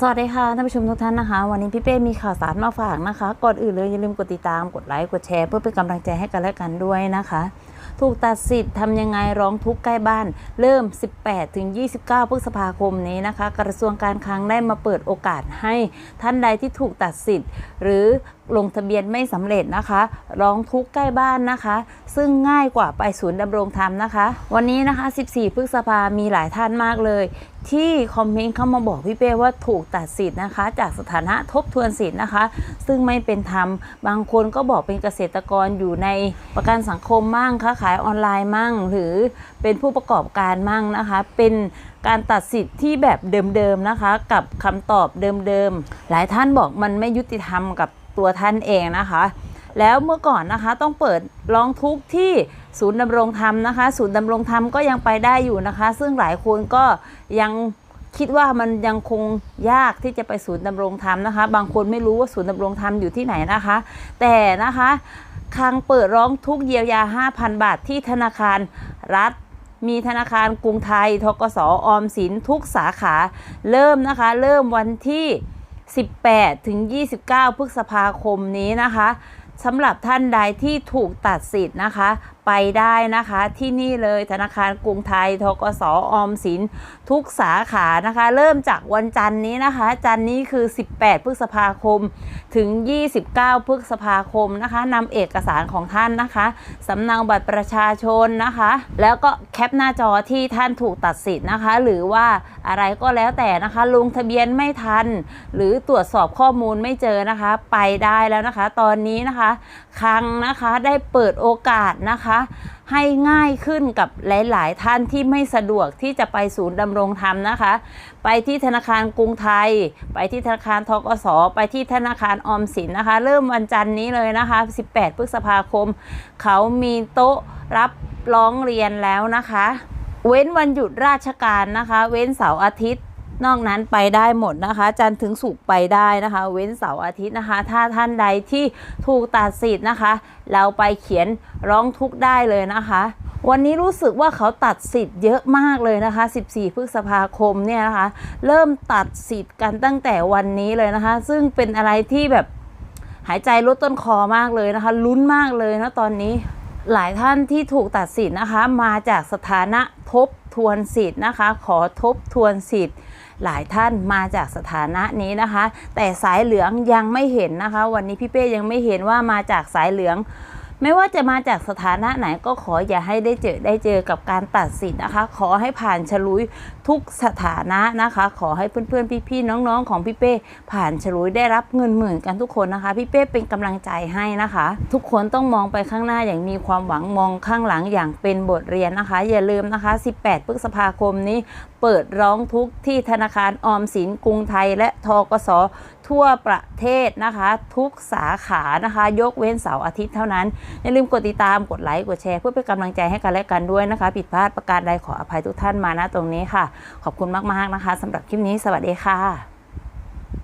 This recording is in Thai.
สวัสดีค่ะท่านผู้ชมทุกท่านนะคะ วันนี้พี่เป้มีข่าวสารมาฝากนะคะ ก่อนอื่นเลยอย่าลืมกดติดตามกดไลค์กดแชร์เพื่อเป็นกำลังใจให้กันและกันด้วยนะคะ ถูกตัดสิทธิ์ทำยังไงร้องทุกข์ใกล้บ้าน เริ่ม 18 ถึง 29 พฤษภาคมนี้นะคะ กระทรวงการคลังได้มาเปิดโอกาสให้ท่านใดที่ถูกตัดสิทธิ์ หรือลงทะเบียนไม่สำเร็จนะคะ ร้องทุกข์ใกล้บ้านนะคะ ซึ่งง่ายกว่าไปศูนย์ดำรงธรรมนะคะ วันนี้นะคะ 14 พฤษภามีหลายท่านมากเลย ที่คอมเมนต์เข้ามาบอกพี่เป้ว่าถูกตัดสิทธิ์นะคะ จากสถานะทบทวนสิทธิ์นะคะ ซึ่งไม่เป็นธรรม บางคนก็บอกเป็นเกษตรกรอยู่ในประกันสังคมมั่งค้าขายออนไลน์มั่ง หรือเป็นผู้ประกอบการมั่งนะคะ เป็นการตัดสิทธิ์ที่แบบเดิมๆนะคะ กับคำตอบเดิมๆหลายท่านบอกมันไม่ยุติธรรมกับตัวท่านเองนะคะ แล้วเมื่อก่อนนะคะต้องเปิดร้องทุกข์ที่ศูนย์ดำรงธรรมนะคะ ศูนย์ดำรงธรรมก็ยังไปได้อยู่นะคะ ซึ่งหลายคนก็ยังคิดว่ามันยังคงยากที่จะไปศูนย์ดำรงธรรมนะคะ บางคนไม่รู้ว่าศูนย์ดำรงธรรมอยู่ที่ไหนนะคะ แต่นะคะคลังเปิดร้องทุกเยียวยา 5,000 บาทที่ธนาคารรัฐ มีธนาคารกรุงไทย ทกสออมสินทุกสาขา เริ่มนะคะ เริ่มวันที่ 18 ถึง 29 พฤษภาคมนี้นะคะ สำหรับท่านใดที่ถูกตัดสิทธิ์นะคะ ไปได้นะคะ ที่นี่เลยธนาคารกรุงไทยทกสออมสินทุกสาขานะคะ เริ่มจากวันจันทร์นี้นะคะ จันทร์นี้คือ 18 พฤษภาคม ถึง 29 พฤษภาคมนะคะนำเอกสารของท่านนะคะสำเนาบัตรประชาชนนะคะ แล้วก็แคปหน้าจอที่ท่านถูกตัดสิทธิ์นะคะ หรือว่าอะไรก็แล้วแต่นะคะ ลงทะเบียนไม่ทัน หรือตรวจสอบข้อมูลไม่เจอนะคะ ไปได้แล้วนะคะ ตอนนี้นะคะคังนะคะได้เปิดโอกาสนะคะให้ง่ายขึ้นกับหลาย ๆ ท่านที่ไม่สะดวกที่จะไปศูนย์ดำรงธรรมนะคะ ไปที่ธนาคารกรุงไทย ไปที่ธนาคารทกสไปที่ธนาคารออมสินนะคะ เริ่มวันจันทร์นี้เลยนะคะ 18 พฤษภาคม เขามีโต๊ะรับร้องเรียนแล้วนะคะ เว้นวันหยุดราชการนะคะ เว้นเสาร์อาทิตย์ นอกนั้นไปได้หมดนะคะ จันทร์ถึงศุกร์ไปได้นะคะ เว้นเสาร์อาทิตย์นะคะ ถ้าท่านใดที่ถูกตัดสิทธิ์นะคะ เราไปเขียนร้องทุกข์ได้เลยนะคะวันนี้รู้สึกว่าเขาตัดสิทธิ์เยอะมากเลยนะคะ 14 พฤษภาคมเนี่ยนะคะ เริ่มตัดสิทธิ์กันตั้งแต่วันนี้เลยนะคะ ซึ่งเป็นอะไรที่แบบหายใจลดต้นคอมากเลยนะคะ ลุ้นมากเลยนะตอนนี้ หลายท่านที่ถูกตัดสิทธิ์นะคะ มาจากสถานะทบทวนสิทธิ์นะคะ ขอทบทวนสิทธิ์ หลายท่านมาจากสถานะนี้นะคะ แต่สายเหลืองยังไม่เห็นนะคะ วันนี้พี่เป้ยังไม่เห็นว่ามาจากสายเหลือง ไม่ว่าจะมาจากสถานะไหนก็ขออย่าให้ได้เจอได้เจอกับการตัดสินนะคะ ขอให้ผ่านฉลุยทุกสถานะนะคะ ขอให้เพื่อนๆพี่ๆน้องๆ ของพี่เป้ผ่านฉลุยได้รับเงินหมื่นกันทุกคนนะคะ พี่เป้เป็นกำลังใจให้นะคะ ทุกคนต้องมองไปข้างหน้าอย่างมีความหวังมองข้างหลังอย่างเป็นบทเรียนนะคะ อย่าลืมนะคะ 18พฤษภาคมนี้เปิดร้องทุกที่ธนาคารออมสินกรุงไทยและทกส ทั่วประเทศนะคะ ทุกสาขานะคะ ยกเว้นเสาร์อาทิตย์เท่านั้น อย่าลืมกดติดตามกดไลค์กดแชร์เพื่อเป็นกำลังใจให้กันและกันด้วยนะคะ ผิดพลาดประการใดขออภัยทุกท่านมาณตรงนี้ค่ะ ขอบคุณมากๆนะคะสำหรับคลิปนี้สวัสดีค่ะ